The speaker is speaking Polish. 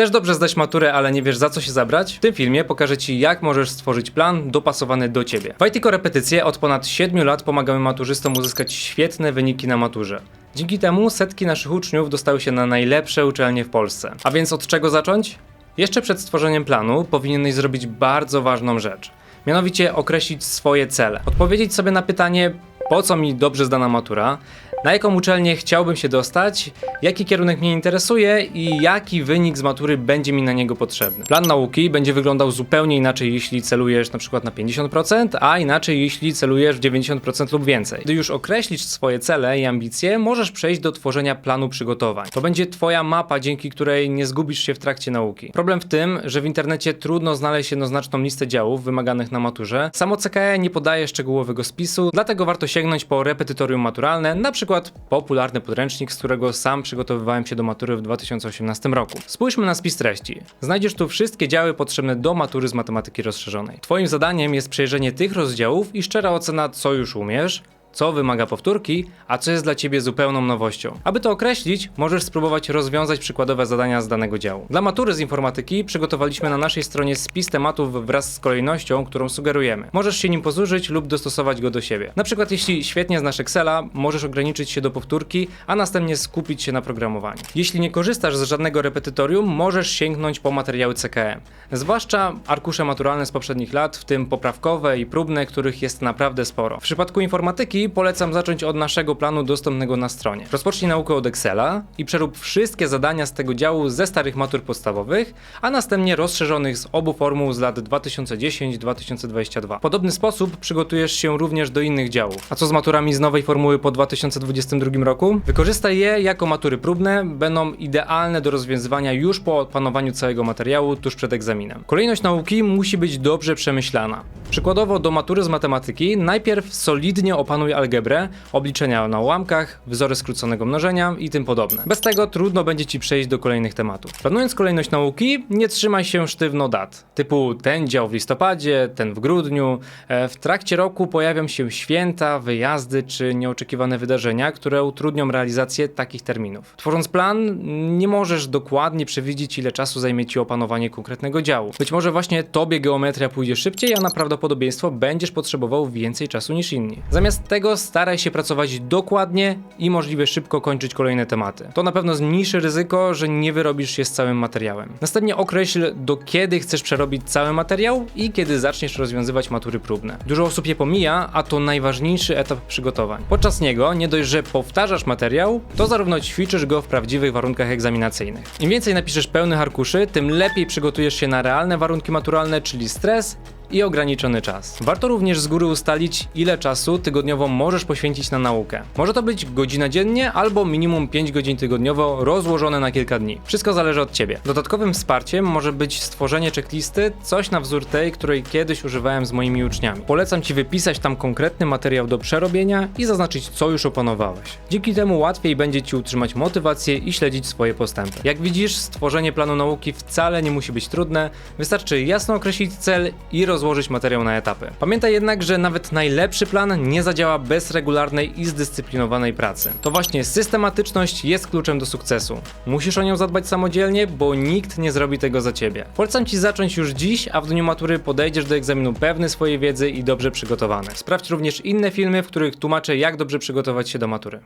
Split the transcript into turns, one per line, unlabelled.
Chcesz dobrze zdać maturę, ale nie wiesz za co się zabrać? W tym filmie pokażę Ci jak możesz stworzyć plan dopasowany do Ciebie. W IT Korepetycje od ponad 7 lat pomagamy maturzystom uzyskać świetne wyniki na maturze. Dzięki temu setki naszych uczniów dostały się na najlepsze uczelnie w Polsce. A więc od czego zacząć? Jeszcze przed stworzeniem planu powinieneś zrobić bardzo ważną rzecz. Mianowicie określić swoje cele. Odpowiedzieć sobie na pytanie, po co mi dobrze zdana matura, na jaką uczelnię chciałbym się dostać, jaki kierunek mnie interesuje i jaki wynik z matury będzie mi na niego potrzebny. Plan nauki będzie wyglądał zupełnie inaczej, jeśli celujesz na przykład na 50%, a inaczej, jeśli celujesz w 90% lub więcej. Gdy już określisz swoje cele i ambicje, możesz przejść do tworzenia planu przygotowań. To będzie twoja mapa, dzięki której nie zgubisz się w trakcie nauki. Problem w tym, że w internecie trudno znaleźć jednoznaczną listę działów wymaganych na maturze. Samo CKE nie podaje szczegółowego spisu, dlatego warto sięgnąć po repetytorium maturalne, na przykład popularny podręcznik, z którego sam przygotowywałem się do matury w 2018 roku. Spójrzmy na spis treści. Znajdziesz tu wszystkie działy potrzebne do matury z matematyki rozszerzonej. Twoim zadaniem jest przejrzenie tych rozdziałów i szczera ocena, co już umiesz, co wymaga powtórki, a co jest dla Ciebie zupełną nowością. Aby to określić, możesz spróbować rozwiązać przykładowe zadania z danego działu. Dla matury z informatyki przygotowaliśmy na naszej stronie spis tematów wraz z kolejnością, którą sugerujemy. Możesz się nim posłużyć lub dostosować go do siebie. Na przykład jeśli świetnie znasz Excela, możesz ograniczyć się do powtórki, a następnie skupić się na programowaniu. Jeśli nie korzystasz z żadnego repetytorium, możesz sięgnąć po materiały CKE. Zwłaszcza arkusze maturalne z poprzednich lat, w tym poprawkowe i próbne, których jest naprawdę sporo. W przypadku informatyki polecam zacząć od naszego planu dostępnego na stronie. Rozpocznij naukę od Excela i przerób wszystkie zadania z tego działu ze starych matur podstawowych, a następnie rozszerzonych z obu formuł z lat 2010-2022. W podobny sposób przygotujesz się również do innych działów. A co z maturami z nowej formuły po 2022 roku? Wykorzystaj je jako matury próbne, będą idealne do rozwiązywania już po opanowaniu całego materiału tuż przed egzaminem. Kolejność nauki musi być dobrze przemyślana. Przykładowo do matury z matematyki najpierw solidnie opanuj algebrę, obliczenia na ułamkach, wzory skróconego mnożenia i tym podobne. Bez tego trudno będzie Ci przejść do kolejnych tematów. Planując kolejność nauki, nie trzymaj się sztywno dat, typu ten dział w listopadzie, ten w grudniu. E, W trakcie roku pojawią się święta, wyjazdy czy nieoczekiwane wydarzenia, które utrudnią realizację takich terminów. Tworząc plan, nie możesz dokładnie przewidzieć, ile czasu zajmie Ci opanowanie konkretnego działu. Być może właśnie Tobie geometria pójdzie szybciej, a na prawdopodobieństwo będziesz potrzebował więcej czasu niż inni. Zamiast tego staraj się pracować dokładnie i możliwie szybko kończyć kolejne tematy. To na pewno zmniejszy ryzyko, że nie wyrobisz się z całym materiałem. Następnie określ, do kiedy chcesz przerobić cały materiał i kiedy zaczniesz rozwiązywać matury próbne. Dużo osób je pomija, a to najważniejszy etap przygotowań. Podczas niego nie dość, że powtarzasz materiał, to zarówno ćwiczysz go w prawdziwych warunkach egzaminacyjnych. Im więcej napiszesz pełnych arkuszy, tym lepiej przygotujesz się na realne warunki maturalne, czyli stres i ograniczony czas. Warto również z góry ustalić, ile czasu tygodniowo możesz poświęcić na naukę. Może to być godzina dziennie albo minimum 5 godzin tygodniowo rozłożone na kilka dni. Wszystko zależy od Ciebie. Dodatkowym wsparciem może być stworzenie checklisty, coś na wzór tej, której kiedyś używałem z moimi uczniami. Polecam Ci wypisać tam konkretny materiał do przerobienia i zaznaczyć, co już opanowałeś. Dzięki temu łatwiej będzie Ci utrzymać motywację i śledzić swoje postępy. Jak widzisz, stworzenie planu nauki wcale nie musi być trudne, wystarczy jasno określić cel i rozłożyć materiał na etapy. Pamiętaj jednak, że nawet najlepszy plan nie zadziała bez regularnej i zdyscyplinowanej pracy. To właśnie systematyczność jest kluczem do sukcesu. Musisz o nią zadbać samodzielnie, bo nikt nie zrobi tego za ciebie. Polecam ci zacząć już dziś, a w dniu matury podejdziesz do egzaminu pewny swojej wiedzy i dobrze przygotowany. Sprawdź również inne filmy, w których tłumaczę jak dobrze przygotować się do matury.